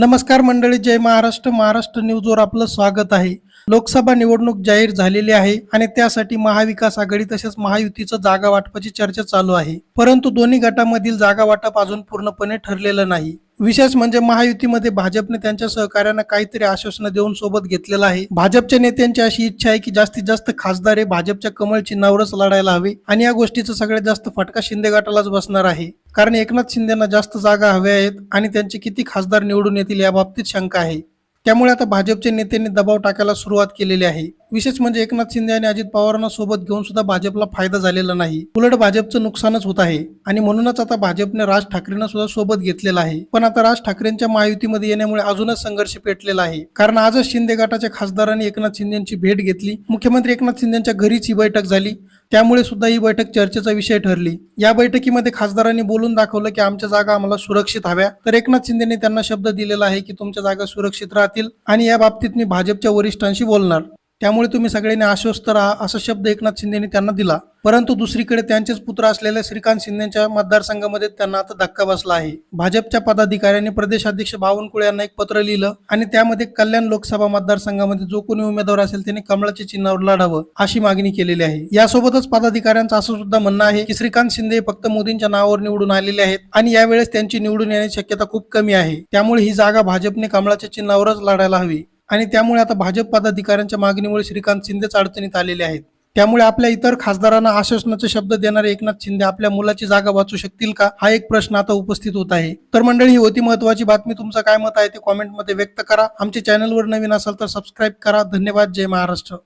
नमस्कार मंडळी जय महाराष्ट्र. महाराष्ट्र न्यूजवर आपलं स्वागत आहे. लोकसभा निवडणूक जाहीर झालेली आहे आणि त्यासाठी महाविकास आघाडी तसेच महायुतीचं जागा वाटपाची चर्चा चालू आहे. परंतु दोन्ही गटामधील जागा वाटप अजून पूर्णपणे ठरलेलं नाही. विशेष म्हणजे महायुतीमध्ये भाजपने त्यांच्या सहकार्यांना काहीतरी आश्वासनं देऊन सोबत घेतलेलं आहे. भाजपच्या नेत्यांची अशी इच्छा आहे की जास्तीत जास्त खासदार हे भाजपच्या कमळ चिन्हावरच लढायला हवे आणि या गोष्टीचा सगळ्यात जास्त फटका शिंदे गटालाच बसणार आहे. कारण एकनाथ शिंदेना जास्त जागा हव्या आहेत आणि त्यांचे किती खासदार निवडून येतील याबाबतीत शंका आहे. त्यामुळे आता भाजपच्या नेत्यांनी दबाव टाकायला सुरुवात केलेली आहे. विशेष म्हणजे एकनाथ शिंदे आणि अजित पवारांना सोबत घेऊन सुद्धा भाजपला फायदा झालेला नाही. उलट भाजपचं नुकसानच होत आहे आणि म्हणूनच आता भाजपने राज ठाकरेंना सुद्धा सोबत घेतलेला आहे. पण आता राज ठाकरेंच्या महायुतीमध्ये येण्यामुळे अजूनच संघर्ष पेटलेला आहे. कारण आजच शिंदे गटाच्या खासदारांनी एकनाथ शिंदेची भेट घेतली. मुख्यमंत्री एकनाथ शिंदेच्या घरीच ही बैठक झाली. त्यामुळे सुद्धा ही बैठक चर्चेचा विषय ठरली. या बैठकीमध्ये खासदारांनी बोलून दाखवलं की आमच्या जागा आम्हाला सुरक्षित हव्या. तर एकनाथ शिंदेने त्यांना शब्द दिलेला आहे की तुमच्या जागा सुरक्षित राहतील आणि या बाबतीत मी भाजपच्या वरिष्ठांशी बोलणार. त्यामुळे तुम्ही सगळ्यांनी आश्वस्त राहा असा शब्द एकनाथ शिंदेने त्यांना दिला. परंतु दुसरीकडे त्यांचेच पुत्र असलेल्या श्रीकांत शिंदेच्या मतदारसंघामध्ये त्यांना आता धक्का बसला आहे. भाजपच्या पदाधिकाऱ्यांनी प्रदेशाध्यक्ष बावनकुळे यांना एक पत्र लिहिलं आणि त्यामध्ये कल्याण लोकसभा मतदारसंघामध्ये जो कोणी उमेदवार असेल त्याने कमळाच्या चिन्हावर लढावं अशी मागणी केलेली आहे. यासोबतच पदाधिकाऱ्यांचं असं सुद्धा म्हणणं आहे की श्रीकांत शिंदे हे फक्त मोदींच्या नावावर निवडून आलेले आहेत आणि यावेळेस त्यांची निवडून येण्याची शक्यता खूप कमी आहे. त्यामुळे ही जागा भाजपने कमळाच्या चिन्हावरच लढायला हवी. आणि त्यामुळे आता भाजप पदाधिकाऱ्यांच्या मागणीमुळे श्रीकांत शिंदेच अडचणीत आलेले आहेत. त्यामुळे आपल्या इतर खासदारांना आश्वासनाचे शब्द देणारे एकनाथ शिंदे आपल्या मुलाची जागा वाचू शकतील का? हा एक प्रश्न आता उपस्थित होत आहे. तर मंडळी ही होती महत्वाची बातमी. तुमचं काय मत आहे ते कॉमेंटमध्ये व्यक्त करा. आमच्या चॅनलवर नवीन असाल तर सबस्क्राईब करा. धन्यवाद. जय महाराष्ट्र.